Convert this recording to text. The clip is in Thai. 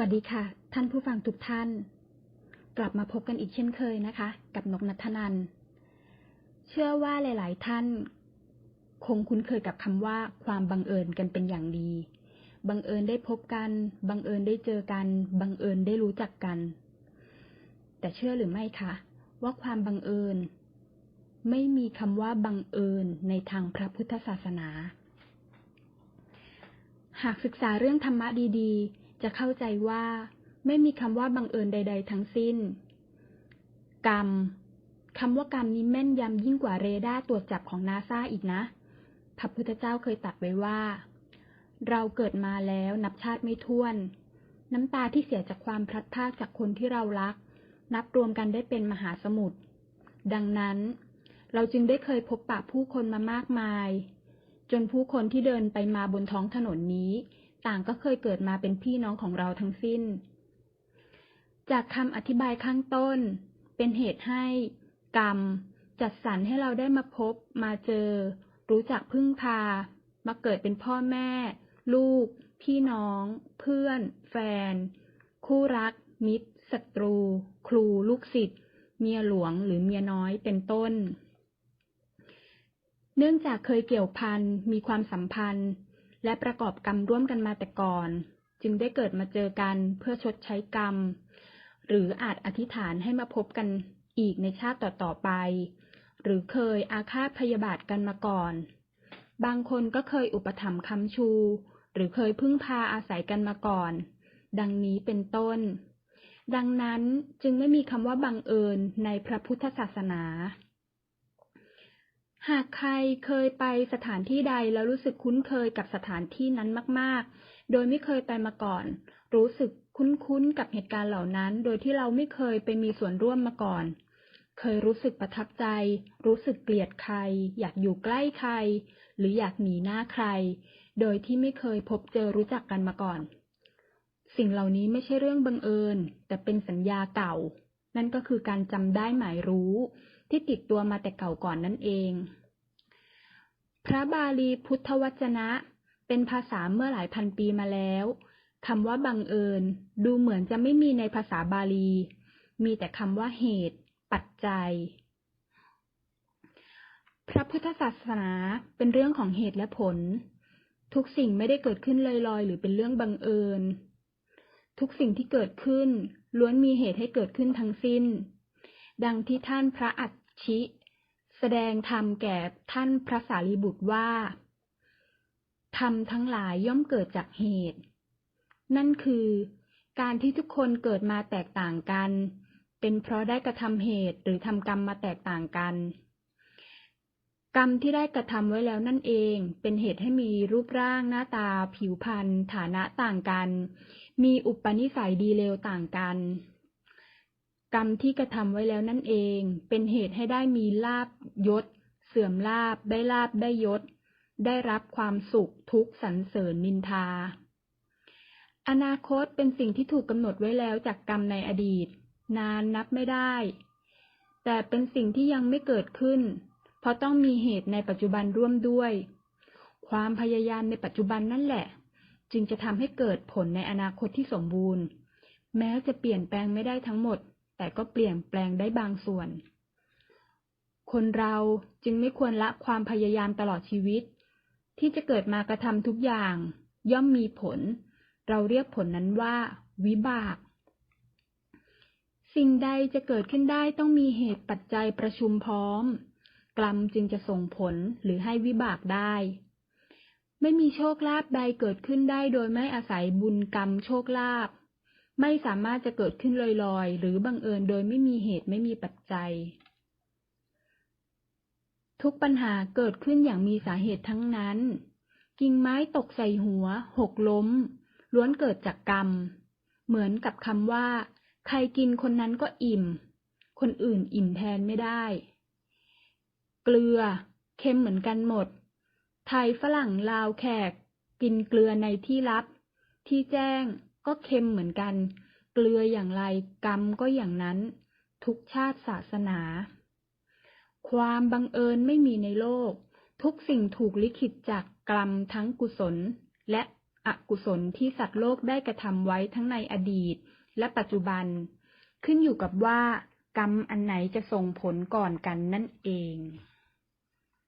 วัสดีค่ะ ท่านผู้ฟังทุกท่าน กลับมาพบกันอีกเช่นเคยนะคะ กับนกนัทนันเชื่อว่าหลาย ๆ ท่าน คงคุ้นเคยกับคำว่าความบังเอิญกันเป็นอย่างดี บังเอิญได้พบกัน บังเอิญได้เจอกัน บังเอิญได้รู้จักกัน แต่เชื่อหรือไม่คะว่าความบังเอิญ ไม่มีคำว่าบังเอิญในทางพระพุทธศาสนา หากศึกษาเรื่องธรรมะดี ๆ จะเข้าใจว่า ไม่มีคำว่าบังเอิญใด ๆ ทั้งสิ้น กรรมคำว่ากรรมนี้แม่นยำยิ่งกว่าเรดาร์ตรวจจับของนาซาอีกนะ พระพุทธเจ้าเคยตัดไว้ว่า เราเกิดมาแล้วนับชาติไม่ถ้วน น้ำตาที่เสียจากความพลัดพรากจากคนที่เรารัก นับรวมกันได้เป็นมหาสมุทร ดังนั้น เราจึงได้เคยพบปะผู้คนมามากมาย จนผู้คนที่เดินไปมาบนท้องถนนนี้ ต่างก็เคยเกิดมาเป็นพี่น้องของเราทั้งสิ้น จากคำอธิบายข้างต้น เป็นเหตุให้ กรรม จัดสรรให้เราได้มาพบ มาเจอ รู้จักพึ่งพา มาเกิดเป็นพ่อแม่ ลูก พี่น้อง เพื่อน แฟน คู่รัก มิตรศัตรู ครู ลูกศิษย์เมียหลวงหรือเมียน้อยเป็นต้น เนื่องจากเคยเกี่ยวพันมีความสัมพันธ์ และประกอบกรรมร่วมกันมาแต่ก่อน จึงได้เกิดมาเจอกันเพื่อชดใช้กรรม หรืออาจอธิษฐานให้มาพบกันอีกในชาติต่อๆไป หรือเคยอาฆาตพยาบาทกันมาก่อน บางคนก็เคยอุปถัมภ์คำชู หรือเคยพึ่งพาอาศัยกันมาก่อน ดังนี้เป็นต้น ดังนั้นจึงไม่มีคำว่าบังเอิญในพระพุทธศาสนา หากใครเคยไปสถานที่ใดแล้วรู้สึกคุ้นเคยกับสถานที่นั้นมาก ๆ โดยไม่เคยไปมาก่อน รู้สึกคุ้นๆกับเหตุการณ์เหล่านั้น โดยที่เราไม่เคยไปมีส่วนร่วมมาก่อน เคยรู้สึกประทับใจ รู้สึกเกลียดใคร อยากอยู่ใกล้ใคร หรืออยากหนีหน้าใคร โดยที่ไม่เคยพบเจอรู้จักกันมาก่อน สิ่งเหล่านี้ไม่ใช่เรื่องบังเอิญ แต่เป็นสัญญาเก่า นั่นก็คือการจำได้หมายรู้ ที่ติดตัวมาแต่เก่าก่อนนั่นเอง พระบาลีพุทธวจนะ เป็นภาษาเมื่อหลายพันปีมาแล้วคำว่าบังเอิญ ดูเหมือนจะไม่มีในภาษาบาลี มีแต่คำว่าเหตุ ปัจจัย พระพุทธศาสนาเป็นเรื่องของเหตุและผล ทุกสิ่งไม่ได้เกิดขึ้นลอยๆ หรือเป็นเรื่องบังเอิญ ทุกสิ่งที่เกิดขึ้นล้วนมีเหตุให้เกิดขึ้นทั้งสิ้น ดังที่ท่านพระอัจฉิแสดงธรรมแก่ท่านพระสารีบุตรว่า ธรรมทั้งหลายย่อมเกิดจากเหตุ นั่นคือ การที่ทุกคนเกิดมาแตกต่างกัน เป็นเพราะได้กระทำเหตุหรือทำกรรมมาแตกต่างกัน กรรมที่ได้กระทำไว้แล้วนั่นเอง เป็นเหตุให้มีรูปร่างหน้าตา ผิวพรรณฐานะต่างกัน มีอุปนิสัยดีเลวต่างกัน กรรมที่กระทำไว้แล้วนั่นเอง เป็นเหตุให้ได้มีลาบยศ เสื่อมลาบได้ลาบได้ยศ ได้รับความสุขทุกข์สรรเสริญนินทา อนาคตเป็นสิ่งที่ถูกกำหนดไว้แล้วจากกรรมในอดีต นานนับไม่ได้ แต่เป็นสิ่งที่ยังไม่เกิดขึ้น เพราะต้องมีเหตุในปัจจุบันร่วมด้วย ความพยายามในปัจจุบันนั่นแหละ จึงจะทำให้เกิดผลในอนาคตที่สมบูรณ์ แม้จะเปลี่ยนแปลงไม่ได้ทั้งหมด แต่ก็เปลี่ยนแปลงได้บางส่วน คนเราจึงไม่ควรละความพยายามตลอดชีวิต ที่จะเกิดมากระทำทุกอย่าง ย่อมมีผล เราเรียกผลนั้นว่า วิบาก สิ่งใดจะเกิดขึ้นได้ต้องมีเหตุปัจจัยประชุมพร้อม กรรมจึงจะส่งผลหรือให้วิบากได้ไม่มีโชคลาภใดเกิดขึ้นได้โดยไม่อาศัยบุญกรรมโชคลาภ ไม่สามารถจะเกิดขึ้นลอยๆ หรือบังเอิญโดยไม่มีเหตุไม่มีปัจจัย ทุกปัญหาเกิดขึ้นอย่างมีสาเหตุทั้งนั้น กิ่งไม้ตกใส่หัว หกล้ม ล้วนเกิดจากกรรม เหมือนกับคำว่า ใครกินคนนั้นก็อิ่ม คนอื่นอิ่มแทนไม่ได้ เกลือ เค็มเหมือนกันหมด ไทยฝรั่งลาวแขก กินเกลือในที่ลับ ที่แจ้ง ก็เค็มเหมือนกัน เกลืออย่างไรกรรมก็อย่างนั้น ทุกชาติศาสนา ความบังเอิญไม่มีในโลก ทุกสิ่งถูกลิขิตจากกรรมทั้งกุศล และอกุศลที่สัตว์โลกได้กระทำไว้ทั้งในอดีต และปัจจุบัน ขึ้นอยู่กับว่ากรรมอันไหนจะส่งผลก่อนกันนั่นเอง